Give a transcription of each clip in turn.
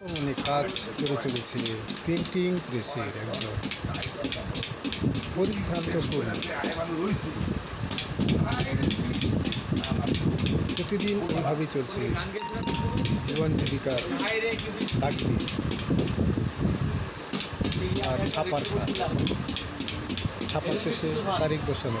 মানে কাজ করে চলেছে প্রিন্টিং প্রেসের একজন। পরিশ্রান্ত প্রতিদিন এইভাবেই চলছে জীবন জীবিকার তাগিদে। আর ছাপার কাজ ছাপা শেষে তারিখ বসানো।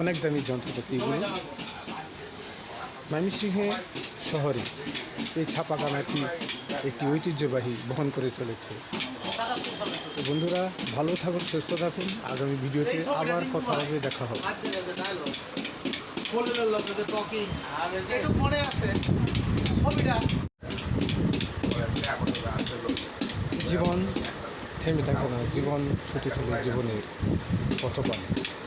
অনেক দামি যন্ত্রপাতি এগুলো। ময়মনসিংহে শহরে এই ছাপাখানাটি একটি ঐতিহ্যবাহী বহন করে চলেছে। তো বন্ধুরা, ভালো থাকুন, সুস্থ থাকুন। আগামী ভিডিওতে আবার কথা হবে, দেখা হবে। জীবন থেমে থাকে না, জীবন ছুটে চলে, জীবনের পথপানে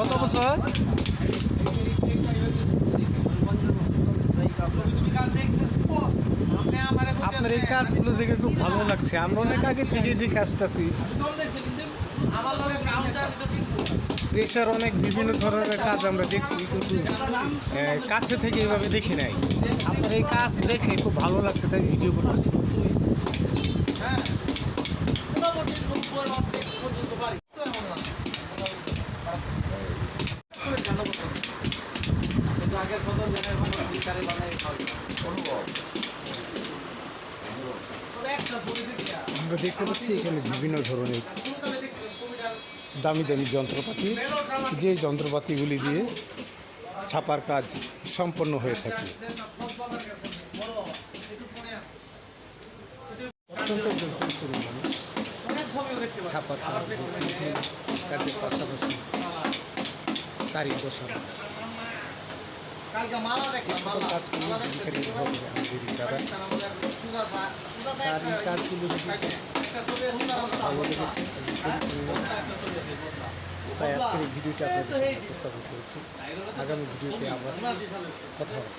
কত বছর? আপনার এই কাজগুলো দেখে খুব ভালো লাগছে। আমরা অনেক আগে থেকে দেখে আসতেছি। প্রেশার অনেক বিভিন্ন ধরনের কাজ আমরা দেখছি, কিন্তু কাছে থেকে এইভাবে দেখি নাই। আপনার এই কাজ দেখে খুব ভালো লাগছে, তাই ভিডিও করতেছি হ্যাঁ মোটামুটি নব্বই অর্ধেক পর্যন্ত পারি তো এমন না। কিন্তু আগের। আমরা দেখতে পাচ্ছি এখানে বিভিন্ন ধরনের দামি দামি যন্ত্রপাতি। যে যন্ত্রপাতিগুলি দিয়ে ছাপার কাজ সম্পন্ন হয়ে থাকে। অত্যন্ত মানুষ। ছবিও দেখতে পাচ্ছি। ছাপার কাজ কাজের পাশাপাশি তারিখ বসানো তাই আজকের এই ভিডিওটি আপনাদের উপস্থাপন করেছি। আগামী ভিডিওতে আবার কথা হবে।